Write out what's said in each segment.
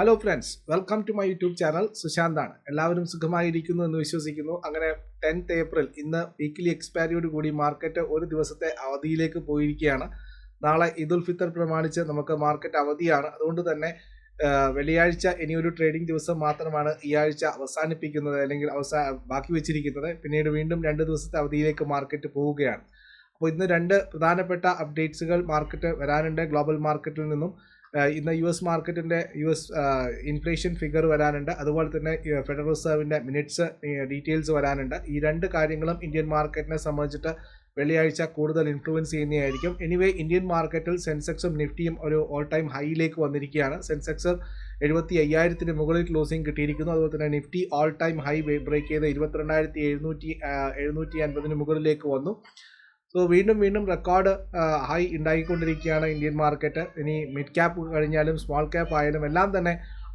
Hello friends welcome to my YouTube channel സുശാന്താണ് എല്ലാവരും സുഖമായിരിക്കുന്നു എന്ന് വിശ്വസിക്കുന്നു. അങ്ങനെ ടെൻത്ത് ഏപ്രിൽ ഇന്ന് വീക്കിലി എക്സ്പയറിയോട് കൂടി മാർക്കറ്റ് ഒരു ദിവസത്തെ അവധിയിലേക്ക് പോയിരിക്കുകയാണ്. നാളെ ഈദുൽ ഫിത്തർ പ്രമാണിച്ച് നമുക്ക് മാർക്കറ്റ് അവധിയാണ്. അതുകൊണ്ട് തന്നെ വെള്ളിയാഴ്ച ഒരു ട്രേഡിംഗ് ദിവസം മാത്രമാണ് ഈ ആഴ്ച അവസാനിപ്പിക്കുന്നത് അല്ലെങ്കിൽ അവസാ ബാക്കി വെച്ചിരിക്കുന്നത്. പിന്നീട് വീണ്ടും രണ്ട് ദിവസത്തെ അവധിയിലേക്ക് മാർക്കറ്റ് പോവുകയാണ്. അപ്പോൾ ഇന്ന് രണ്ട് പ്രധാനപ്പെട്ട അപ്ഡേറ്റ്സുകൾ മാർക്കറ്റ് വരാനുണ്ട്. ഗ്ലോബൽ മാർക്കറ്റിൽ നിന്നും ഇന്ന് യു എസ് മാർക്കറ്റിന്റെ യു എസ് ഇൻഫ്ലേഷൻ ഫിഗർ വരാനുണ്ട്. അതുപോലെ തന്നെ ഫെഡറൽ റിസർവിന്റെ മിനിറ്റ്സ് ഡീറ്റെയിൽസ് വരാനുണ്ട്. ഈ രണ്ട് കാര്യങ്ങളും ഇന്ത്യൻ മാർക്കറ്റിനെ സംബന്ധിച്ചിട്ട് വെള്ളിയാഴ്ച കൂടുതൽ ഇൻഫ്ലുവൻസ് ചെയ്യുന്നതായിരിക്കും. എനിവേ ഇന്ത്യൻ മാർക്കറ്റിൽ സെൻസെക്സും നിഫ്റ്റിയും ഒരു ഓൾ ടൈം ഹൈയിലേക്ക് വന്നിരിക്കുകയാണ്. സെൻസെക്സ് എഴുപത്തി അയ്യായിരത്തിന് മുകളിൽ ക്ലോസിംഗ് കിട്ടിയിരിക്കുന്നു. അതുപോലെ തന്നെ Nifty all time high break ചെയ്ത് ഇരുപത്തിരണ്ടായിരത്തി എഴുന്നൂറ്റി എഴുന്നൂറ്റി അൻപതിന് മുകളിലേക്ക് വന്നു. സോ വീണ്ടും വീണ്ടും റെക്കോർഡ് ഹൈ ഉണ്ടായിക്കൊണ്ടിരിക്കുകയാണ് ഇന്ത്യൻ മാർക്കറ്റ് ഇനി മിഡ് ക്യാപ്പ് കഴിഞ്ഞാലും സ്മോൾ ക്യാപ്പ് ആയാലും എല്ലാം തന്നെ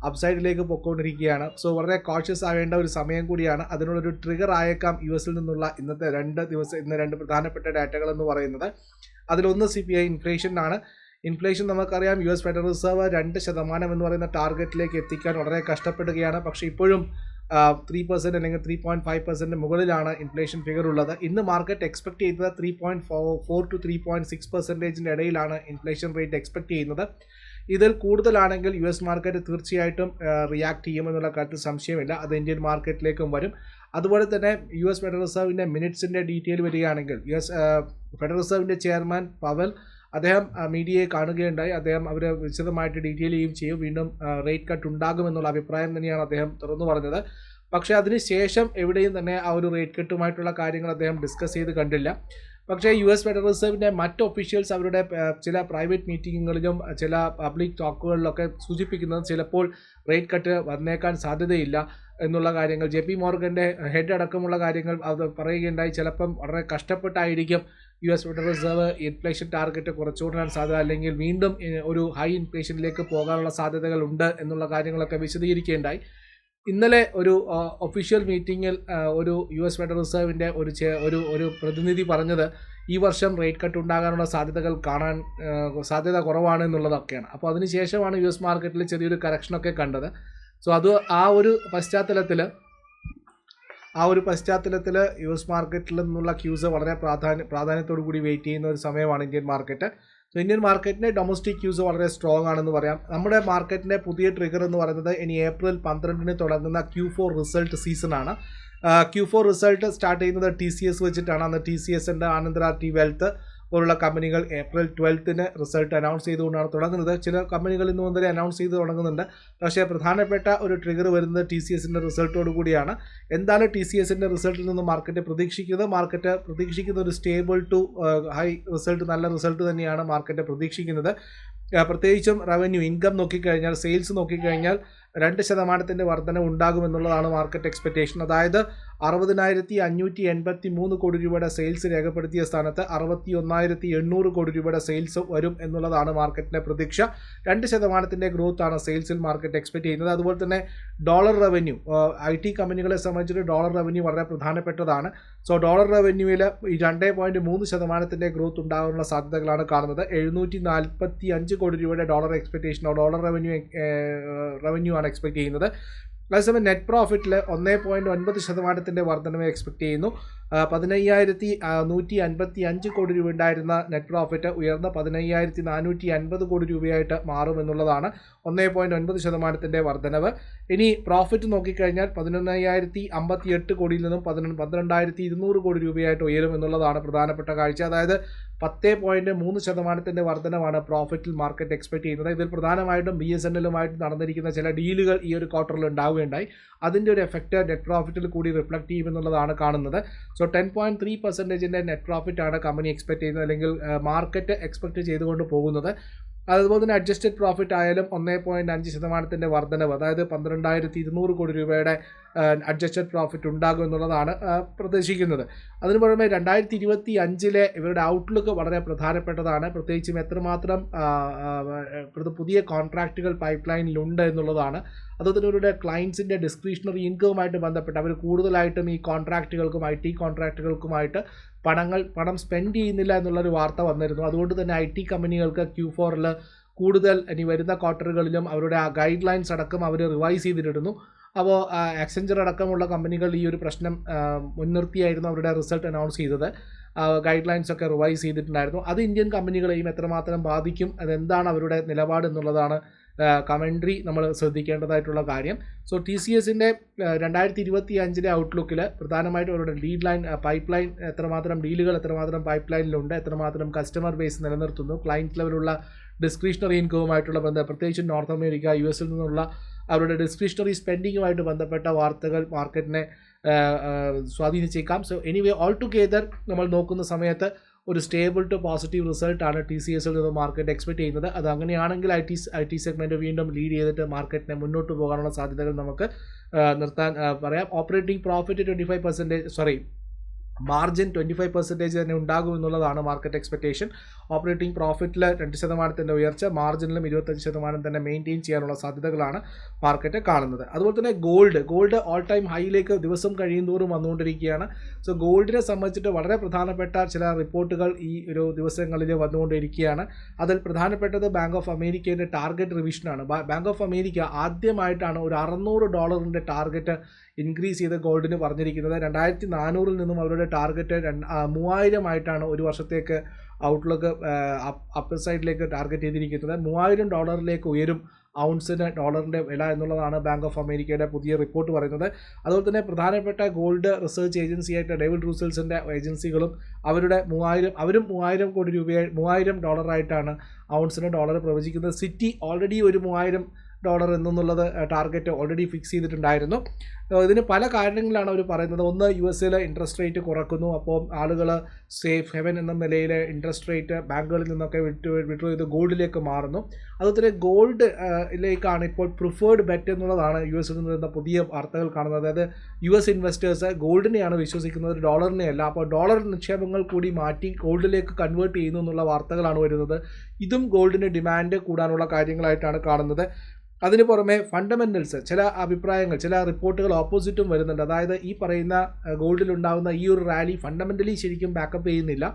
അപ്സൈഡിലേക്ക് പൊയ്ക്കൊണ്ടിരിക്കുകയാണ് സോ വളരെ കോഷ്യസ് ആവേണ്ട ഒരു സമയം കൂടിയാണ്. അതിനുള്ളൊരു ട്രിഗർ ആയേക്കാം യു എസിൽ നിന്നുള്ള ഇന്നത്തെ രണ്ട് ദിവസം ഇന്ന് രണ്ട് പ്രധാനപ്പെട്ട ഡാറ്റകൾ എന്ന് പറയുന്നത്. അതിലൊന്ന് സി പി ഐ ഇൻഫ്ലേഷനാണ് ഇൻഫ്ലേഷൻ നമുക്കറിയാം യു എസ് ഫെഡറൽ റിസർവ് രണ്ട് ശതമാനം എന്ന് പറയുന്ന ടാർഗറ്റിലേക്ക് എത്തിക്കാൻ വളരെ കഷ്ടപ്പെടുകയാണ്. പക്ഷേ ഇപ്പോഴും ത്രീ പെർസെന്റ് അല്ലെങ്കിൽ ത്രീ പോയിന്റ് ഫൈവ് പെർസെന്റ് മുകളിലാണ് ഇൻഫ്ലേഷൻ ഫിഗർ ഉള്ളത്. ഇന്ന് മാർക്കറ്റ് എക്സ്പെക്ട് ചെയ്യുന്നത് three point four four to three point six പെർസെന്റേജിന്റെ ഇടയിലാണ് ഇൻഫ്ലേഷൻ റേറ്റ് എക്സ്പെക്ട് ചെയ്യുന്നത്. ഇതിൽ കൂടുതലാണെങ്കിൽ യു എസ് മാർക്കറ്റ് തീർച്ചയായിട്ടും റിയാക്ട് ചെയ്യുമെന്നുള്ള കാര്യത്തിൽ സംശയമില്ല. അത് ഇന്ത്യൻ മാർക്കറ്റിലേക്കും വരും. അതുപോലെ തന്നെ യു എസ് ഫെഡറൽ റിസർവിന്റെ മിനിറ്റ്സിന്റെ ഡീറ്റെയിൽ വരികയാണെങ്കിൽ യു എസ് ഫെഡറൽ റിസർവിന്റെ ചെയർമാൻ പവൽ അദ്ദേഹം മീഡിയയെ കാണുകയുണ്ടായി. അദ്ദേഹം അവരെ വിശദമായിട്ട് ഡീറ്റെയിൽ ചെയ്യുകയും ചെയ്യും. വീണ്ടും റേറ്റ് കട്ട് ഉണ്ടാകുമെന്നുള്ള അഭിപ്രായം തന്നെയാണ് അദ്ദേഹം തുറന്നു പറഞ്ഞത്. പക്ഷേ അതിനുശേഷം എവിടെയും തന്നെ ആ ഒരു റേറ്റ് കട്ടുമായിട്ടുള്ള കാര്യങ്ങൾ അദ്ദേഹം ഡിസ്കസ് ചെയ്ത് കണ്ടില്ല. പക്ഷേ യു എസ് ഫെഡറൽ റിസർവിന്റെ മറ്റ് ഒഫീഷ്യൽസ് അവരുടെ ചില പ്രൈവറ്റ് മീറ്റിങ്ങുകളിലും ചില പബ്ലിക് ടോക്കുകളിലൊക്കെ സൂചിപ്പിക്കുന്നത് ചിലപ്പോൾ റേറ്റ് കട്ട് വന്നേക്കാൻ സാധ്യതയില്ല എന്നുള്ള കാര്യങ്ങൾ. ജെ പി മോർഗന്റെ ഹെഡ് അടക്കമുള്ള കാര്യങ്ങൾ അത് പറയുകയുണ്ടായി. ചിലപ്പം വളരെ കഷ്ടപ്പെട്ടായിരിക്കും U S Federal Reserve inflation target കുറച്ചുകൊണ്ടാൻ സാധ്യത അല്ലെങ്കിൽ വീണ്ടും ഒരു ഹൈ ഇൻഫ്ലേഷനിലേക്ക് പോകാനുള്ള സാധ്യതകൾ ഉണ്ട് എന്നുള്ള കാര്യങ്ങളൊക്കെ വിശദീകരിക്കേണ്ടായി ഇന്നലെ ഒരു ഒഫീഷ്യൽ മീറ്റിങ്ങിൽ ഒരു യു എസ് ഫെഡറൽ റിസർവിന്റെ ഒരു ഒരു ഒരു പ്രതിനിധി പറഞ്ഞത് ഈ വർഷം റേറ്റ് കട്ട് ഉണ്ടാകാനുള്ള സാധ്യതകൾ കാണാൻ സാധ്യത കുറവാണ് എന്നുള്ളതൊക്കെയാണ്. അപ്പോൾ അതിനുശേഷമാണ് യു എസ് മാർക്കറ്റിൽ ചെറിയൊരു കറക്ഷനൊക്കെ കണ്ടത്. സോ അത് ആ ഒരു പശ്ചാത്തലത്തിൽ ആ ഒരു പശ്ചാത്തലത്തിൽ യു എസ് മാർക്കറ്റിൽ നിന്നുള്ള ക്യൂസ് വളരെ പ്രാധാന്യ പ്രാധാന്യത്തോടു കൂടി വെയിറ്റ് ചെയ്യുന്ന ഒരു സമയമാണ് ഇന്ത്യൻ മാർക്കറ്റ് സോ ഇന്ത്യൻ മാർക്കറ്റിന്റെ ഡൊമസ്റ്റിക് ക്യൂസ് വളരെ സ്ട്രോങ് ആണെന്ന് പറയാം. നമ്മുടെ മാർക്കറ്റിന്റെ പുതിയ ട്രിഗർ എന്ന് പറയുന്നത് ഇനി ഏപ്രിൽ പന്ത്രണ്ടിന് തുടങ്ങുന്ന ക്യൂ ഫോർ റിസൾട്ട് സീസണാണ് ക്യൂ ഫോർ റിസൾട്ട് സ്റ്റാർട്ട് ചെയ്യുന്നത് ടി സി എസ് വെച്ചിട്ടാണ്. അന്ന് ടി സി എസിന്റെ ആനന്ദ്ര ടി വെൽത്ത് പോലുള്ള കമ്പനികൾ ഏപ്രിൽ ട്വൽത്തിന് റിസൾട്ട് അനൗൺസ് ചെയ്തുകൊണ്ടാണ് തുടങ്ങുന്നത്. ചില കമ്പനികൾ ഇന്ന് മുതലേ അനൗൺസ് ചെയ്ത് തുടങ്ങുന്നുണ്ട്. പക്ഷേ പ്രധാനപ്പെട്ട ഒരു ട്രിഗർ വരുന്നത് ടി സി എസിന്റെ റിസൾട്ടോട് കൂടിയാണ്. എന്താണ് ടി സി എസിന്റെ റിസൾട്ടിൽ നിന്ന് മാർക്കറ്റ് പ്രതീക്ഷിക്കുന്നത്? മാർക്കറ്റ് പ്രതീക്ഷിക്കുന്ന ഒരു സ്റ്റേബിൾ ടു ഹൈ റിസൾട്ട് നല്ല റിസൾട്ട് തന്നെയാണ് മാർക്കറ്റ് പ്രതീക്ഷിക്കുന്നത്. പ്രത്യേകിച്ചും റവന്യൂ ഇൻകം നോക്കിക്കഴിഞ്ഞാൽ സെയിൽസ് നോക്കിക്കഴിഞ്ഞാൽ രണ്ട് ശതമാനത്തിന്റെ വർധന ഉണ്ടാകുമെന്നുള്ളതാണ് മാർക്കറ്റ് എക്സ്പെക്റ്റേഷൻ അതായത് അറുപതിനായിരത്തി അഞ്ഞൂറ്റി എൺപത്തി മൂന്ന് കോടി രൂപയുടെ സെയിൽസ് രേഖപ്പെടുത്തിയ സ്ഥാനത്ത് അറുപത്തി ഒന്നായിരത്തി എണ്ണൂറ് കോടി രൂപയുടെ സെയിൽസ് വരും എന്നുള്ളതാണ് മാർക്കറ്റിന്റെ പ്രതീക്ഷ. രണ്ട് ശതമാനത്തിന്റെ ആണ് സെയിൽസിൽ മാർക്കറ്റ് എക്സ്പെക്ട് ചെയ്യുന്നത്. അതുപോലെ തന്നെ ഡോളർ റവന്യൂ ഐ ടി കമ്പനികളെ സംബന്ധിച്ചിട്ട് ഡോളർ റവന്യൂ വളരെ പ്രധാനപ്പെട്ടതാണ്. സോ ഡോളർ റവന്യൂവിൽ ഈ രണ്ട് പോയിന്റ് മൂന്ന് ശതമാനത്തിന്റെ ഗ്രോത്ത് ഉണ്ടാകാനുള്ള സാധ്യതകളാണ് കാണുന്നത്. എഴുന്നൂറ്റി നാൽപ്പത്തി അഞ്ച് കോടി രൂപയുടെ ഡോളർ എക്സ്പെക്ടേഷനോ ഡോളർ റവന്യൂ റവന്യൂ ആണ് എക്സ്പെക്ട് ചെയ്യുന്നത്. അതേസമയം നെറ്റ് പ്രോഫിറ്റിൽ ഒന്നേ പോയിന്റ് ഒൻപത് ശതമാനത്തിന്റെ വർധനവ് എക്സ്പെക്ട് ചെയ്യുന്നു. പതിനയ്യായിരത്തി നൂറ്റി അൻപത്തി അഞ്ച് കോടി രൂപ ഉണ്ടായിരുന്ന നെറ്റ് പ്രോഫിറ്റ് ഉയർന്ന പതിനയ്യായിരത്തി നാനൂറ്റി അൻപത് കോടി രൂപയായിട്ട് മാറും എന്നുള്ളതാണ് ഒന്നേ പോയിന്റ് ഒൻപത് ശതമാനത്തിന്റെ വർധനവ്. ഇനി പ്രോഫിറ്റ് നോക്കിക്കഴിഞ്ഞാൽ പതിനൊന്നായിരത്തി അമ്പത്തി എട്ട് കോടിയിൽ നിന്നും പതിനൊന്ന് പന്ത്രണ്ടായിരത്തി ഇരുന്നൂറ് കോടി രൂപയായിട്ട് ഉയരും എന്നുള്ളതാണ് പ്രധാനപ്പെട്ട കാഴ്ച. അതായത് പത്ത് പോയിന്റ് മൂന്ന് ശതമാനത്തിന്റെ വർധനമാണ് പ്രോഫിറ്റിൽ മാർക്കറ്റ് എക്സ്പെക്ട് ചെയ്യുന്നത്. ഇതിൽ പ്രധാനമായിട്ടും ബി എസ് എൻ എല്ലുമായിട്ട് നടന്നിരിക്കുന്ന ചില ഡീലുകൾ ഈ ഒരു ക്വാർട്ടറിൽ ഉണ്ടാവുകയുണ്ടായി. അതിന്റെ ഒരു എഫക്റ്റ് നെറ്റ് പ്രോഫിറ്റിൽ കൂടി റിഫ്ലക്റ്റ് ചെയ്യുമെന്നുള്ളതാണ് കാണുന്നത്. സോ ടെൻ പോയിന്റ് ത്രീ പെർസെന്റേജിന്റെ നെറ്റ് പ്രോഫിറ്റ് ആണ് കമ്പനി എക്സ്പെക്ട് ചെയ്യുന്നത് അല്ലെങ്കിൽ മാർക്കറ്റ് എക്സ്പെക്ട് ചെയ്തുകൊണ്ട് പോകുന്നത്. അതുപോലെ തന്നെ അഡ്ജസ്റ്റഡ് പ്രോഫിറ്റ് ആയാലും ഒന്നേ പോയിന്റ് അഞ്ച് ശതമാനത്തിന്റെ വർധനവ്. അതായത് പന്ത്രണ്ടായിരത്തി ഇരുന്നൂറ് കോടി രൂപയുടെ അഡ്ജസ്റ്റഡ് പ്രോഫിറ്റ് ഉണ്ടാകും എന്നുള്ളതാണ് പ്രതീക്ഷിക്കുന്നത്. അതിനു പുറമെ രണ്ടായിരത്തി ഇരുപത്തി അഞ്ചിലെ ഇവരുടെ ഔട്ട്ലുക്ക് വളരെ പ്രധാനപ്പെട്ടതാണ്. പ്രത്യേകിച്ചും എത്രമാത്രം പുതിയ കോൺട്രാക്റ്റുകൾ പൈപ്പ് ലൈനിലുണ്ട് എന്നുള്ളതാണ്. അതുപോലെ ക്ലയൻസിന്റെ ഡിസ്ക്രിഷണറി ഇൻകവുമായിട്ട് ബന്ധപ്പെട്ട് അവർ കൂടുതലായിട്ടും ഈ കോൺട്രാക്റ്റുകൾക്കും ഐ ടി കോൺട്രാക്റ്റുകൾക്കുമായിട്ട് പണങ്ങൾ പണം സ്പെൻഡ് ചെയ്യുന്നില്ല എന്നുള്ളൊരു വാർത്ത വന്നിരുന്നു. അതുകൊണ്ട് തന്നെ ഐ ടി കമ്പനികൾക്ക് ക്യൂ ഫോറിൽ കൂടുതൽ ഇനി വരുന്ന ക്വാർട്ടറുകളിലും അവരുടെ ആ ഗൈഡ് ലൈൻസ് അടക്കം അവർ റിവൈസ് ചെയ്തിട്ടിരുന്നു. അപ്പോൾ എക്സെഞ്ചർ അടക്കമുള്ള കമ്പനികൾ ഈ ഒരു പ്രശ്നം മുൻനിർത്തിയായിരുന്നു അവരുടെ റിസൾട്ട് അനൗൺസ് ചെയ്തത്. ഗൈഡ് ലൈൻസ് ഒക്കെ റിവൈസ് ചെയ്തിട്ടുണ്ടായിരുന്നു. അത് ഇന്ത്യൻ കമ്പനികളെയും എത്രമാത്രം ബാധിക്കും അതെന്താണ് അവരുടെ നിലപാട് എന്നുള്ളതാണ് കമൻട്രി നമ്മൾ ശ്രദ്ധിക്കേണ്ടതായിട്ടുള്ള കാര്യം. സോ ടി സി എസിന്റെ രണ്ടായിരത്തി ഇരുപത്തി അഞ്ചിലെ ഔട്ട്ലുക്കിൽ പ്രധാനമായിട്ടും അവരുടെ ലീഡ് ലൈൻ പൈപ്പ് ലൈൻ എത്രമാത്രം ഡീലുകൾ എത്രമാത്രം പൈപ്പ് ലൈനിലുണ്ട് എത്രമാത്രം കസ്റ്റമർ ബേസ് നിലനിർത്തുന്നു ക്ലയന്റ് ലെവലുള്ള ഡിസ്ക്രിഷണറി ഇൻകവുമായിട്ടുള്ള ബന്ധം പ്രത്യേകിച്ച് നോർത്ത് അമേരിക്ക യു എസിൽ നിന്നുള്ള അവരുടെ ഡിസ്ക്രിഷണറി സ്പെൻഡിങ്ങുമായിട്ട് ബന്ധപ്പെട്ട വാർത്തകൾ മാർക്കറ്റിനെ സ്വാധീനിച്ചേക്കാം. സോ എനിവേ ഓൾ ടുഗെദർ നമ്മൾ നോക്കുന്ന സമയത്ത് ഒരു സ്റ്റേബിൾ ടു പോസിറ്റീവ് റിസൾട്ടാണ് ടി സി എസിൽ നിന്ന് മാർക്കറ്റ് എക്സ്പെക്ട് ചെയ്യുന്നത്. അത് അങ്ങനെയാണെങ്കിൽ I T I T segment വീണ്ടും ലീഡ് ചെയ്തിട്ട് മാർക്കറ്റിനെ മുന്നോട്ട് പോകാനുള്ള സാധ്യതകൾ നമുക്ക് നിർത്താൻ പറയാം. Operating profit twenty five percentage sorry margin twenty five percentage തന്നെ ഉണ്ടാകും എന്നുള്ളതാണ് മാർക്കറ്റ് എക്സ്പെക്റ്റേഷൻ ഓപ്പറേറ്റിംഗ് പ്രോഫിറ്റിൽ രണ്ട് ശതമാനത്തിന്റെ ഉയർച്ച മാർജിനിലും ഇരുപത്തഞ്ച് ശതമാനം തന്നെ മെയിന്റെയിൻ ചെയ്യാനുള്ള സാധ്യതകളാണ് മാർക്കറ്റ് കാണുന്നത്. അതുപോലെ തന്നെ ഗോൾഡ് ഗോൾഡ് ഓൾ ടൈം ഹൈയിലേക്ക് ദിവസം കഴിയുന്തോറും വന്നുകൊണ്ടിരിക്കുകയാണ്. സോ ഗോൾഡിനെ സംബന്ധിച്ചിട്ട് വളരെ പ്രധാനപ്പെട്ട ചില റിപ്പോർട്ടുകൾ ഈ ഒരു ദിവസങ്ങളിൽ വന്നുകൊണ്ടിരിക്കുകയാണ് അതിൽ പ്രധാനപ്പെട്ടത് ബാങ്ക് ഓഫ് അമേരിക്കയുടെ ടാർഗറ്റ് റിവിഷനാണ് ബാങ്ക് ഓഫ് അമേരിക്ക ആദ്യമായിട്ടാണ് ഒരു അറുന്നൂറ് ഡോളറിന്റെ ടാർഗറ്റ് ഇൻക്രീസ് ചെയ്ത് ഗോൾഡിന് പറഞ്ഞിരിക്കുന്നത് രണ്ടായിരത്തി നാനൂറിൽ നിന്നും അവരുടെ ടാർഗറ്റ് മൂവായിരം ആയിട്ടാണ് ഒരു വർഷത്തേക്ക് ഔട്ട്ലുക്ക് അപ്പർ സൈഡിലേക്ക് ടാർഗറ്റ് ചെയ്തിരിക്കുന്നത്. മൂവായിരം ഡോളറിലേക്ക് ഉയരും ഔൺസിന് ഡോളറിന്റെ വില എന്നുള്ളതാണ് ബാങ്ക് ഓഫ് അമേരിക്കയുടെ പുതിയ റിപ്പോർട്ട് പറയുന്നത്. അതുപോലെ തന്നെ പ്രധാനപ്പെട്ട ഗോൾഡ് റിസർച്ച് ഏജൻസിയായിട്ട് ഡേവിഡ് റൂസൽസിന്റെ ഏജൻസികളും അവരുടെ മൂവായിരം അവരും മൂവായിരം കോടി രൂപയായി മൂവായിരം ഡോളറായിട്ടാണ് ഔൺസിന് ഡോളർ പ്രവചിക്കുന്നത്. സിറ്റി ഓൾറെഡി ഒരു മൂവായിരം ഡോളർ എന്നുള്ളത് ടാർഗറ്റ് ഓൾറെഡി ഫിക്സ് ചെയ്തിട്ടുണ്ടായിരുന്നു. ഇതിന് പല കാരണങ്ങളാണ് അവർ പറയുന്നത്. ഒന്ന് യു എസ് എയിലെ ഇൻട്രസ്റ്റ് റേറ്റ് കുറക്കുന്നു. അപ്പോൾ ആളുകൾ സേഫ് ഹെവൻ എന്ന നിലയിൽ ഇൻട്രസ്റ്റ് റേറ്റ് ബാങ്കുകളിൽ നിന്നൊക്കെ വിട്ട് വിഡ്രോ ചെയ്ത് ഗോൾഡിലേക്ക് മാറുന്നു. അതുപോലെ ഗോൾഡ് ലേക്കാണ് ഇപ്പോൾ പ്രിഫേർഡ് ബെറ്റ് എന്നുള്ളതാണ് യു എസിൽ നിന്ന് വരുന്ന പുതിയ വാർത്തകൾ കാണുന്നത്. അതായത് യു എസ് ഇൻവെസ്റ്റേഴ്സ് ഗോൾഡിനെയാണ് വിശ്വസിക്കുന്നത് ഡോളറിനെയല്ല അപ്പോൾ ഡോളർ നിക്ഷേപങ്ങൾ കൂടി മാറ്റി ഗോൾഡിലേക്ക് കൺവേർട്ട് ചെയ്യുന്നു എന്നുള്ള വാർത്തകളാണ് വരുന്നത്. ഇതും ഗോൾഡിന് ഡിമാൻഡ് കൂടാനുള്ള കാര്യങ്ങളായിട്ടാണ് കാണുന്നത്. അതിന് പുറമെ ഫണ്ടമെന്റൽസ് ചില അഭിപ്രായങ്ങൾ ചില റിപ്പോർട്ടുകൾ ഓപ്പോസിറ്റും വരുന്നുണ്ട്. അതായത് ഈ പറയുന്ന ഗോൾഡിലുണ്ടാകുന്ന ഈ ഒരു റാലി ഫണ്ടമെന്റലി ശരിക്കും ബാക്കപ്പ് ചെയ്യുന്നില്ല.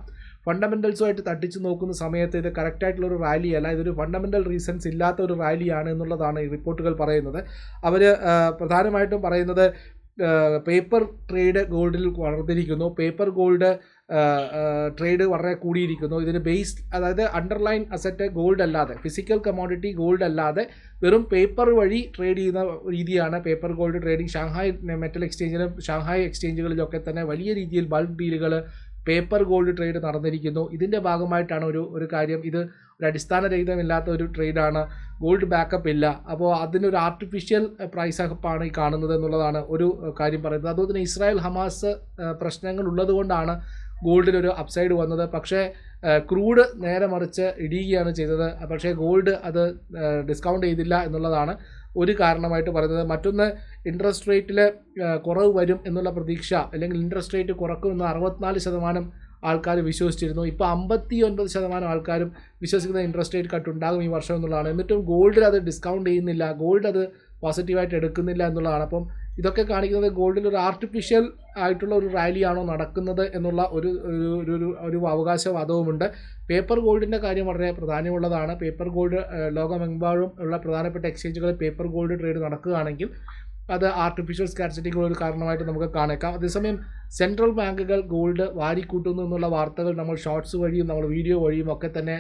ഫണ്ടമെന്റൽസുമായിട്ട് തട്ടിച്ച് നോക്കുന്ന സമയത്ത് ഇത് കറക്റ്റായിട്ടുള്ള ഒരു റാലിയല്ല ഇതൊരു ഫണ്ടമെന്റൽ റീസൺസ് ഇല്ലാത്ത ഒരു റാലിയാണ് എന്നുള്ളതാണ് ഈ റിപ്പോർട്ടുകൾ പറയുന്നത്. അവർ പ്രധാനമായിട്ടും പറയുന്നത് പേപ്പർ ട്രേഡ് ഗോൾഡിൽ വളർന്നിരിക്കുന്നു. പേപ്പർ ഗോൾഡ് ട്രേഡ് വളരെ കൂടിയിരിക്കുന്നു. ഇതിന് ബേസ് അതായത് അണ്ടർലൈൻ അസറ്റ് ഗോൾഡ് അല്ലാതെ ഫിസിക്കൽ കമോഡിറ്റി ഗോൾഡ് അല്ലാതെ വെറും പേപ്പർ വഴി ട്രേഡ് ചെയ്യുന്ന രീതിയാണ്. Paper gold trading Shanghai metal എക്സ്ചേഞ്ചിലും Shanghai എക്സ്ചേഞ്ചുകളിലൊക്കെ തന്നെ വലിയ രീതിയിൽ ബൾക്ക് ഡീലുകൾ പേപ്പർ ഗോൾഡ് ട്രേഡ് നടന്നിരിക്കുന്നു. ഇതിന്റെ ഭാഗമായിട്ടാണ് ഒരു ഒരു കാര്യം. ഇത് ഒരു അടിസ്ഥാനരഹിതമില്ലാത്ത ഒരു ട്രേഡാണ്. ഗോൾഡ് ബാക്കപ്പ് ഇല്ല. അപ്പോൾ അതിനൊരു ആർട്ടിഫിഷ്യൽ പ്രൈസ് അപ്പാണ് ഈ കാണുന്നത് എന്നുള്ളതാണ് ഒരു കാര്യം പറയുന്നത്. അതുപോലെ തന്നെ ഇസ്രായേൽ ഹമാസ് പ്രശ്നങ്ങൾ ഉള്ളതുകൊണ്ടാണ് ഗോൾഡിനൊരു അപ്സൈഡ് വന്നത്. പക്ഷേ ക്രൂഡ് നേരെ മറിച്ച് ഇടിയുകയാണ് ചെയ്തത്. പക്ഷേ ഗോൾഡ് അത് ഡിസ്കൗണ്ട് ചെയ്തില്ല എന്നുള്ളതാണ് ഒരു കാരണമായിട്ട് പറയുന്നത്. മറ്റൊന്ന് ഇൻട്രസ്റ്റ് റേറ്റിൽ കുറവ് വരും എന്നുള്ള പ്രതീക്ഷ അല്ലെങ്കിൽ ഇൻട്രസ്റ്റ് റേറ്റ് കുറക്കുമെന്ന് അറുപത്തിനാല് ശതമാനം ആൾക്കാർ വിശ്വസിച്ചിരുന്നു. ഇപ്പോൾ അമ്പത്തി ഒൻപത് ശതമാനം ആൾക്കാരും വിശ്വസിക്കുന്ന ഇൻട്രസ്റ്റ് റേറ്റ് കട്ട് ഉണ്ടാകും ഈ വർഷം എന്നുള്ളതാണ്. എന്നിട്ടും ഗോൾഡിൽ അത് ഡിസ്കൗണ്ട് ചെയ്യുന്നില്ല. ഗോൾഡ് അത് പോസിറ്റീവായിട്ട് എടുക്കുന്നില്ല എന്നുള്ളതാണ്. അപ്പം ഇതൊക്കെ കാണിക്കുന്നത് ഗോൾഡിൽ ഒരു ആർട്ടിഫിഷ്യൽ ആയിട്ടുള്ള ഒരു റാലിയാണോ നടക്കുന്നത് എന്നുള്ള ഒരു ഒരു- ഒരു അവകാശവാദവുമുണ്ട്. പേപ്പർ ഗോൾഡിന്റെ കാര്യം വളരെ പ്രധാനമുള്ളതാണ് പേപ്പർ ഗോൾഡ് ലോകമെമ്പാടും ഉള്ള പ്രധാനപ്പെട്ട എക്സ്ചേഞ്ചുകളിൽ പേപ്പർ ഗോൾഡ് ട്രേഡ് നടക്കുകയാണെങ്കിൽ അത് ആർട്ടിഫിഷ്യൽ സ്കാർസിറ്റിക്കുള്ള ഒരു കാരണമായിട്ട് നമുക്ക് കാണേക്കാം. അതേസമയം സെൻട്രൽ ബാങ്കുകൾ ഗോൾഡ് വാരിക്കൂട്ടുന്നു എന്നുള്ള വാർത്തകൾ നമ്മൾ ഷോർട്സ് വഴിയും നമ്മൾ വീഡിയോ വഴിയും ഒക്കെ തന്നെ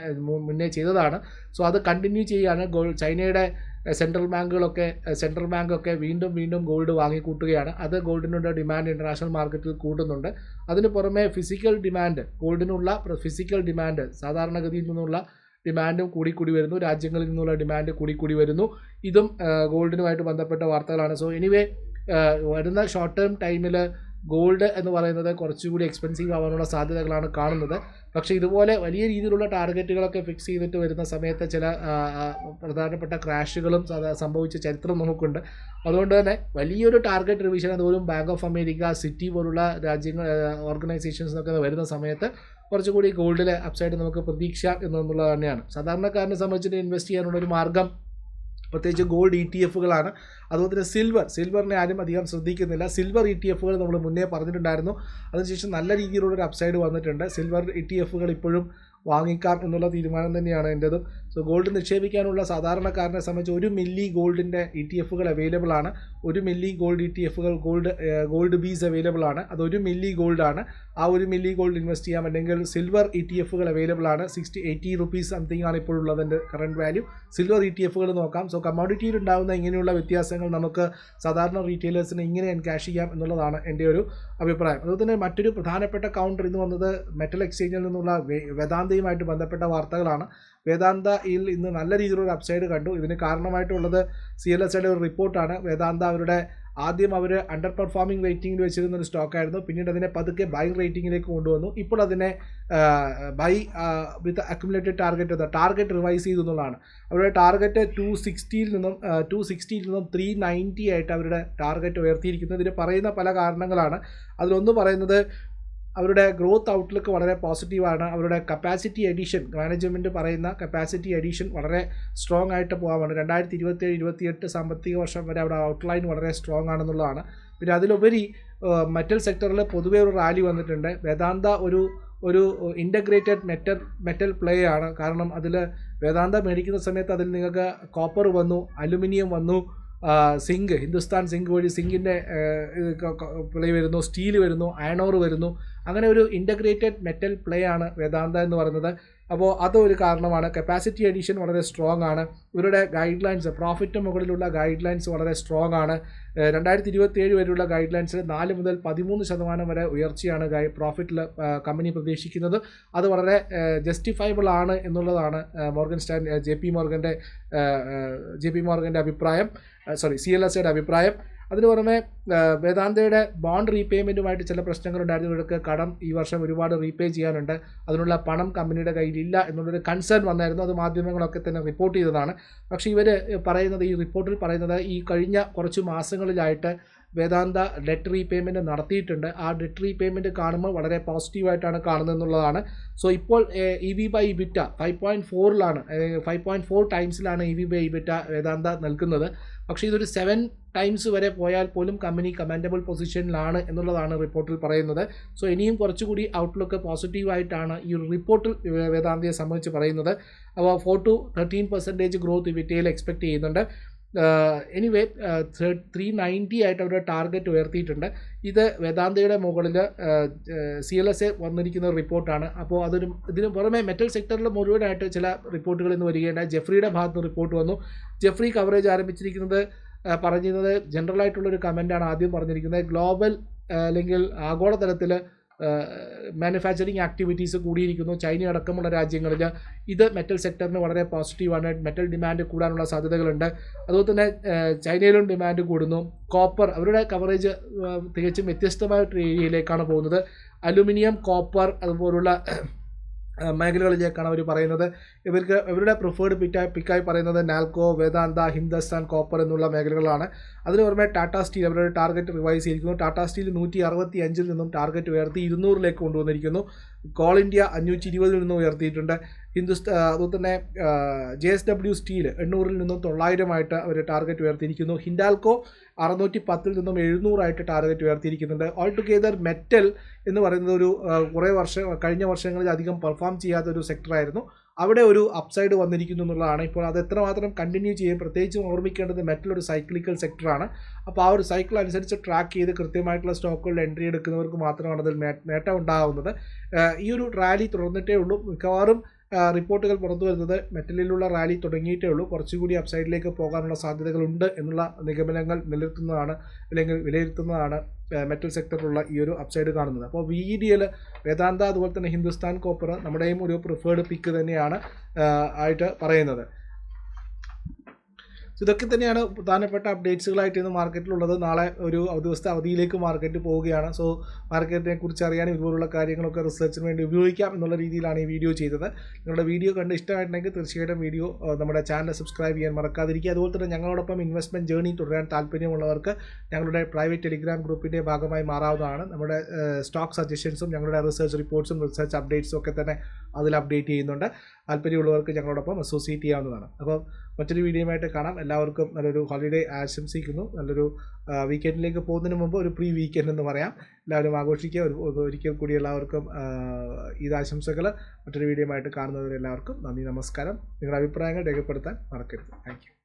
മുന്നേ ചെയ്തതാണ്. സോ അത് കണ്ടിന്യൂ ചെയ്യാണ് ചൈനയുടെ സെൻട്രൽ ബാങ്കുകളൊക്കെ സെൻട്രൽ ബാങ്കൊക്കെ വീണ്ടും വീണ്ടും ഗോൾഡ് വാങ്ങിക്കൂട്ടുകയാണ്. അത് ഗോൾഡിനുള്ള ഡിമാൻഡ് ഇന്റർനാഷണൽ മാർക്കറ്റിൽ കൂട്ടുന്നുണ്ട്. അതിന് പുറമെ ഫിസിക്കൽ ഡിമാൻഡ് ഗോൾഡിനുള്ള ഫിസിക്കൽ ഡിമാൻഡ് സാധാരണഗതിയിൽ നിന്നുള്ള ഡിമാൻഡും കൂടിക്കൂടി വരുന്നു. രാജ്യങ്ങളിൽ നിന്നുള്ള ഡിമാൻഡ് കൂടിക്കൂടി വരുന്നു. ഇതും ഗോൾഡിനുമായിട്ട് ബന്ധപ്പെട്ട വാർത്തകളാണ്. സോ എനിവേ വരുന്ന ഷോർട്ട് ടേം ടൈമിൽ ഗോൾഡ് എന്ന് പറയുന്നത് കുറച്ചുകൂടി എക്സ്പെൻസീവ് ആവാനുള്ള സാധ്യതകളാണ് കാണുന്നത്. പക്ഷേ ഇതുപോലെ വലിയ രീതിയിലുള്ള ടാർഗറ്റുകളൊക്കെ ഫിക്സ് ചെയ്തിട്ട് വരുന്ന സമയത്ത് ചില പ്രധാനപ്പെട്ട ക്രാഷുകളും സംഭവിച്ച ചരിത്രം നമുക്കുണ്ട്. അതുകൊണ്ട് തന്നെ വലിയൊരു ടാർഗറ്റ് റിവിഷൻ അതുപോലും ബാങ്ക് ഓഫ് അമേരിക്ക സിറ്റി പോലുള്ള രാജ്യങ്ങൾ ഓർഗനൈസേഷൻസിനൊക്കെ വരുന്ന സമയത്ത് കുറച്ചുകൂടി ഗോൾഡിലെ അപ്സൈഡ് നമുക്ക് പ്രതീക്ഷ എന്നുള്ളത് തന്നെയാണ് സാധാരണക്കാരനെ സംബന്ധിച്ചിട്ട് ഇൻവെസ്റ്റ് ചെയ്യാനുള്ള ഒരു മാർഗം പ്രത്യേകിച്ച് ഗോൾഡ് ഇ ടി എഫുകളാണ് അതുപോലെ തന്നെ സിൽവർ സിൽവറിനെ ആരും അധികം ശ്രദ്ധിക്കുന്നില്ല. സിൽവർ ഇ ടി എഫുകൾ നമ്മൾ മുന്നേ പറഞ്ഞിട്ടുണ്ടായിരുന്നു. അതിനുശേഷം നല്ല രീതിയിലുള്ളൊരു അപ്സൈഡ് വന്നിട്ടുണ്ട്. സിൽവർ ഇ ടി എഫുകൾ ഇപ്പോഴും വാങ്ങിക്കാം എന്നുള്ള തീരുമാനം തന്നെയാണ് എന്റെതും സോ ഗോൾഡ് നിക്ഷേപിക്കാനുള്ള സാധാരണക്കാരനെ സംബന്ധിച്ച് ഒരു മില്ലി ഗോൾഡിന്റെ ഇ ടി എഫുകൾ അവൈലബിൾ ആണ്. ഒരു മില്ലി ഗോൾഡ് ഇ ടി എഫുകൾ ഗോൾഡ് ഗോൾഡ് ബീസ് അവൈലബിൾ ആണ്. അത് ഒരു മില്ലി ഗോൾഡ് ആണ്. ആ ഒരു മില്ലി ഗോൾഡ് ഇൻവെസ്റ്റ് ചെയ്യാം അല്ലെങ്കിൽ സിൽവർ ഇ ടി എഫുകൾ അവൈലബിൾ ആണ്. സിക്സ്റ്റി എയ്റ്റി റുപ്പീസ് സംതിങ് ആണ് ഇപ്പോൾ ഉള്ളതിന്റെ current value silver E T എഫുകൾ നോക്കാം. സോ കമ്മോഡിറ്റിയിൽ ഉണ്ടാകുന്ന ഇങ്ങനെയുള്ള വ്യത്യാസങ്ങൾ നമുക്ക് സാധാരണ റീറ്റെയിലേഴ്സിന് ഇങ്ങനെ എൻകാഷ് ചെയ്യാം എന്നുള്ളതാണ് എന്റെ ഒരു അഭിപ്രായം. അതുപോലെ തന്നെ മറ്റൊരു പ്രധാനപ്പെട്ട കൗണ്ടർ ഇന്ന് വന്നത് മെറ്റൽ എക്സ്ചേഞ്ചിൽ നിന്നുള്ള വേ- ബന്ധപ്പെട്ട വാർത്തകളാണ്. വേദാന്തയിൽ ഇന്ന് നല്ല രീതിയിലുള്ള അപ്സൈഡ് കണ്ടു. ഇതിന് കാരണമായിട്ടുള്ളത് സി എൽ എസ് ഐയുടെ ഒരു റിപ്പോർട്ടാണ്. വേദാന്ത അവരുടെ ആദ്യം അവർ അണ്ടർ പെർഫോമിംഗ് റേറ്റിംഗിൽ വെച്ചിരുന്ന ഒരു സ്റ്റോക്കായിരുന്നു പിന്നീട് അതിനെ പതുക്കെ ബൈ റേറ്റിംഗിലേക്ക് കൊണ്ടുവന്നു. ഇപ്പോൾ അതിനെ buy with accumulated target target revise ചെയ്തു എന്നുള്ളതാണ്. അവരുടെ ടാർഗറ്റ് ടു സിക്സ്റ്റിയിൽ നിന്നും ടു സിക്സ്റ്റിയിൽ നിന്നും ത്രീ നയന്റി ആയിട്ട് അവരുടെ ടാർഗറ്റ് ഉയർത്തിയിരിക്കുന്നത് ഇതിന് പറയുന്ന പല കാരണങ്ങളാണ്. അതിലൊന്ന് പറയുന്നത് അവരുടെ ഗ്രോത്ത് ഔട്ട്ലുക്ക് വളരെ പോസിറ്റീവാണ് അവരുടെ കപ്പാസിറ്റി എഡിഷൻ മാനേജ്മെന്റ് പറയുന്ന കപ്പാസിറ്റി എഡിഷൻ വളരെ സ്ട്രോങ് ആയിട്ട് പോകാമാണ് രണ്ടായിരത്തി ഇരുപത്തിയേഴ് ഇരുപത്തിയെട്ട് സാമ്പത്തിക വർഷം വരെ അവിടെ ഔട്ട്ലൈൻ വളരെ സ്ട്രോങ് ആണെന്നുള്ളതാണ്. പിന്നെ അതിലുപരി മെറ്റൽ സെക്ടറിൽ പൊതുവെ ഒരു റാലി വന്നിട്ടുണ്ട്. വേദാന്ത ഒരു ഒരു ഇന്റഗ്രേറ്റഡ് മെറ്റൽ മെറ്റൽ പ്ലേ ആണ്. കാരണം അതിൽ വേദാന്ത മേടിക്കുന്ന സമയത്ത് അതിൽ നിങ്ങൾക്ക് കോപ്പർ വന്നു അലുമിനിയം വന്നു സിങ്ക് ഹിന്ദുസ്ഥാൻ സിങ്ക് വഴി സിങ്കിന്റെ പ്ലേ വരുന്നു സ്റ്റീൽ വരുന്നു അയണോർ വരുന്നു. അങ്ങനെ ഒരു ഇന്റഗ്രേറ്റഡ് മെറ്റൽ പ്ലേ ആണ് വേദാന്ത എന്ന് പറയുന്നത്. അപ്പോൾ അതൊരു കാരണമാണ്. കപ്പാസിറ്റി അഡീഷൻ വളരെ സ്ട്രോങ് ആണ്. ഇവരുടെ ഗൈഡ് ലൈൻസ് പ്രോഫിറ്റ് മുകളിലുള്ള ഗൈഡ് ലൈൻസ് വളരെ സ്ട്രോങ് ആണ്. രണ്ടായിരത്തി ഇരുപത്തി ഏഴ് വരെയുള്ള ഗൈഡ് ലൈൻസിൽ നാല് മുതൽ പതിമൂന്ന് ശതമാനം വരെ ഉയർച്ചയാണ് ഗൈ പ്രോഫിറ്റിൽ കമ്പനി പ്രതീക്ഷിക്കുന്നത്. അത് വളരെ ജസ്റ്റിഫൈബിൾ ആണ് എന്നുള്ളതാണ് മോർഗൻ സ്റ്റാൻ ജെ പി മോർഗന്റെ ജെ പി മോർഗന്റെ അഭിപ്രായം. സോറി സി എൽ എസ് അഭിപ്രായം. അതിന് പുറമെ വേദാന്തയുടെ ബോണ്ട് റീപേയ്മെന്റുമായിട്ട് ചില പ്രശ്നങ്ങളുണ്ടായിരുന്നു. ഇവർക്ക് കടം ഈ വർഷം ഒരുപാട് റീപേ ചെയ്യാനുണ്ട്. അതിനുള്ള പണം കമ്പനിയുടെ കയ്യിലില്ല എന്നുള്ളൊരു കൺസേൺ വന്നായിരുന്നു. അത് മാധ്യമങ്ങളൊക്കെ തന്നെ റിപ്പോർട്ട് ചെയ്തതാണ്. പക്ഷേ ഇവർ പറയുന്നത് ഈ റിപ്പോർട്ടിൽ പറയുന്നത് ഈ കഴിഞ്ഞ കുറച്ച് മാസങ്ങളിലായിട്ട് വേദാന്ത ഡെറ്റ് റീപേയ്മെന്റ് നടത്തിയിട്ടുണ്ട്. ആ ഡെറ്റ് റീപേയ്മെന്റ് കാണുമ്പോൾ വളരെ പോസിറ്റീവായിട്ടാണ് കാണുന്നത് എന്നുള്ളതാണ്. സോ ഇപ്പോൾ E V by EBITDA five point ഫോറിലാണ് five point four ടൈംസിലാണ് E V by EBITDA Vedanta നൽകുന്നത്. പക്ഷേ ഇതൊരു സെവൻ ടൈംസ് വരെ പോയാൽ പോലും കമ്പനി കമാൻഡബിൾ പൊസിഷനിലാണ് എന്നുള്ളതാണ് റിപ്പോർട്ടിൽ പറയുന്നത്. സോ ഇനിയും കുറച്ചുകൂടി ഔട്ട്ലുക്ക് പോസിറ്റീവായിട്ടാണ് ഈ ഒരു റിപ്പോർട്ടിൽ വേദാന്തയെ സംബന്ധിച്ച് പറയുന്നത്. അപ്പോൾ four to thirteen percentage growth വിറ്റയിൽ expect ചെയ്യുന്നുണ്ട്. എനിവേ ത്രീ നയന്റി ആയിട്ട് അവരുടെ ടാർഗറ്റ് ഉയർത്തിയിട്ടുണ്ട്. ഇത് വേദാന്തയുടെ മുകളിൽ സി എൽ എസ് എ വന്നിരിക്കുന്ന റിപ്പോർട്ടാണ്. അപ്പോൾ അതൊരു ഇതിന് പുറമെ മെറ്റൽ സെക്ടറിൽ മുഴുവനായിട്ട് ചില റിപ്പോർട്ടുകൾ ഇന്ന് വരികയുണ്ടായി. ജെഫ്രിയുടെ ഭാഗത്ത് റിപ്പോർട്ട് വന്നു. ജെഫ്രി കവറേജ് ആരംഭിച്ചിരിക്കുന്നത് പറഞ്ഞിരുന്നത് ജനറൽ ആയിട്ടുള്ളൊരു കമന്റാണ് ആദ്യം പറഞ്ഞിരിക്കുന്നത്. ഗ്ലോബൽ അല്ലെങ്കിൽ ആഗോളതലത്തിൽ മാനുഫാക്ചറിങ് ആക്ടിവിറ്റീസ് കൂടിയിരിക്കുന്നു. ചൈന അടക്കമുള്ള രാജ്യങ്ങളിൽ ഇത് മെറ്റൽ സെക്ടറിന് വളരെ പോസിറ്റീവാണ് മെറ്റൽ ഡിമാൻഡ് കൂടാനുള്ള സാധ്യതകളുണ്ട്. അതുപോലെ തന്നെ ചൈനയിലും ഡിമാൻഡ് കൂടുന്നു. കോപ്പർ അവരുടെ കവറേജ് തികച്ചും വ്യത്യസ്തമായിട്ടൊരു ഏരിയയിലേക്കാണ് പോകുന്നത്. അലുമിനിയം കോപ്പർ അതുപോലുള്ള മേഖലകളിലേക്കാണ് അവർ പറയുന്നത്. ഇവർക്ക് ഇവരുടെ പ്രിഫേർഡ് പിറ്റായി പിക്കായി പറയുന്നത് നാൽക്കോ വേദാന്ത ഹിന്ദുസ്ഥാൻ കോപ്പർ എന്നുള്ള മേഖലകളാണ് അതിന് പുറമെ ടാറ്റാ സ്റ്റീൽ അവരുടെ ടാർഗറ്റ് റിവൈസ് ചെയ്തിരിക്കുന്നു. ടാറ്റാ സ്റ്റീൽ നൂറ്റി അറുപത്തി അഞ്ചിൽ നിന്നും ടാർഗറ്റ് ഉയർത്തി ഇരുന്നൂറിലേക്ക് കൊണ്ടുവന്നിരിക്കുന്നു. കോൾ ഇന്ത്യ അഞ്ഞൂറ്റി ഇരുപതിൽ നിന്നും ഉയർത്തിയിട്ടുണ്ട്. ഹിന്ദുസ്ഥാൻ അതുപോലെ തന്നെ ജെ എസ് ഡബ്ല്യു സ്റ്റീൽ എണ്ണൂറിൽ നിന്നും തൊള്ളായിരമായിട്ട് അവർ ടാർഗറ്റ് ഉയർത്തിയിരിക്കുന്നു. ഹിൻഡാൽക്കോ അറുന്നൂറ്റി പത്തിൽ നിന്നും എഴുന്നൂറായിട്ട് ടാർഗറ്റ് ഉയർത്തിയിരിക്കുന്നുണ്ട്. ഓൾ ടുഗെദർ മെറ്റൽ എന്ന് പറയുന്നത് ഒരു കുറേ വർഷം കഴിഞ്ഞ വർഷങ്ങളിൽ അധികം പെർഫോം ചെയ്യാത്ത ഒരു സെക്ടറായിരുന്നു അവിടെ ഒരു അപ്സൈഡ് വന്നിരിക്കുന്നു എന്നുള്ളതാണ്. ഇപ്പോൾ അത് എത്രമാത്രം കണ്ടിന്യൂ ചെയ്യും പ്രത്യേകിച്ചും ഓർമ്മിക്കേണ്ടത് മെറ്റൽ ഒരു സൈക്ലിക്കൽ സെക്ടറാണ് അപ്പോൾ ആ ഒരു സൈക്കിൾ അനുസരിച്ച് ട്രാക്ക് ചെയ്ത് കൃത്യമായിട്ടുള്ള സ്റ്റോക്കുകളിൽ എൻട്രി എടുക്കുന്നവർക്ക് മാത്രമാണ് അതിൽ നേട്ടം ഉണ്ടാകുന്നത് ഈ ഒരു റാലി തുടർന്നിട്ടേ ഉള്ളൂ. മിക്കവാറും റിപ്പോർട്ടുകൾ പുറത്തു വരുന്നത് മെറ്റലിലുള്ള റാലി തുടങ്ങിയിട്ടേ ഉള്ളൂ. കുറച്ചുകൂടി അപ്സൈഡിലേക്ക് പോകാനുള്ള സാധ്യതകളുണ്ട് എന്നുള്ള നിഗമനങ്ങൾ നിലനിർത്തുന്നതാണ് അല്ലെങ്കിൽ വിലയിരുത്തുന്നതാണ് മെറ്റൽ സെക്ടറിലുള്ള ഈ ഒരു അപ്സൈഡ് കാണുന്നത്. അപ്പോൾ V E D L Vedanta അതുപോലെ തന്നെ ഹിന്ദുസ്ഥാൻ കോപ്പർ നമ്മുടെയും ഒരു പ്രിഫേർഡ് പിക്ക് തന്നെയാണ് ആയിട്ട് പറയുന്നത്. ഇതൊക്കെ തന്നെയാണ് പ്രധാനപ്പെട്ട അപ്ഡേറ്റ്സുകളായിട്ട് ഇന്ന് മാർക്കറ്റിലുള്ളത് നാളെ ഒരു ദിവസത്തെ അവധിയിലേക്ക് മാർക്കറ്റ് പോവുകയാണ്. സോ മാർക്കറ്റിനെ കുറിച്ച് അറിയാനും ഇതുപോലുള്ള കാര്യങ്ങളൊക്കെ റിസർച്ചിന് വേണ്ടി ഉപയോഗിക്കാം എന്നുള്ള രീതിയിലാണ് ഈ വീഡിയോ ചെയ്തത്. നിങ്ങളുടെ വീഡിയോ കണ്ട് ഇഷ്ടമായിട്ടുണ്ടെങ്കിൽ തീർച്ചയായിട്ടും വീഡിയോ നമ്മുടെ ചാനൽ സബ്സ്ക്രൈബ് ചെയ്യാൻ മറക്കാതിരിക്കുക. അതുപോലെ തന്നെ ഞങ്ങളോടൊപ്പം ഇൻവെസ്റ്റ്മെന്റ് ജേർണി തുടരാൻ താല്പര്യമുള്ളവർക്ക് ഞങ്ങളുടെ പ്രൈവറ്റ് ടെലിഗ്രാം ഗ്രൂപ്പിന്റെ ഭാഗമായി മാറാവുന്നതാണ്. നമ്മുടെ സ്റ്റോക്ക് സജഷൻസും ഞങ്ങളുടെ റിസർച്ച് റിപ്പോർട്ട്സും റിസർച്ച് അപ്ഡേറ്റ്സും ഒക്കെ തന്നെ അതിൽ അപ്ഡേറ്റ് ചെയ്യുന്നുണ്ട്. താല്പര്യമുള്ളവർക്ക് ഞങ്ങളോടൊപ്പം അസോസിയേറ്റ് ചെയ്യാവുന്നതാണ്. അപ്പോൾ മറ്റൊരു വീഡിയോയുമായിട്ട് കാണാം. എല്ലാവർക്കും നല്ലൊരു ഹോളിഡേ ആശംസിക്കുന്നു. നല്ലൊരു വീക്കെൻഡിലേക്ക് പോകുന്നതിന് മുമ്പ് ഒരു പ്രീ വീക്കെൻഡ് എന്ന് പറയാം. എല്ലാവരും ആഘോഷിക്കുക. ഒരു ഒരു- ഒരിക്കൽ കൂടി എല്ലാവർക്കും ഈദ് ആശംസകൾ. മറ്റൊരു വീഡിയോയുമായിട്ട് കാണുന്നവരെല്ലാവർക്കും നന്ദി നമസ്കാരം. നിങ്ങളുടെ അഭിപ്രായങ്ങൾ രേഖപ്പെടുത്താൻ മറക്കരുത്. താങ്ക്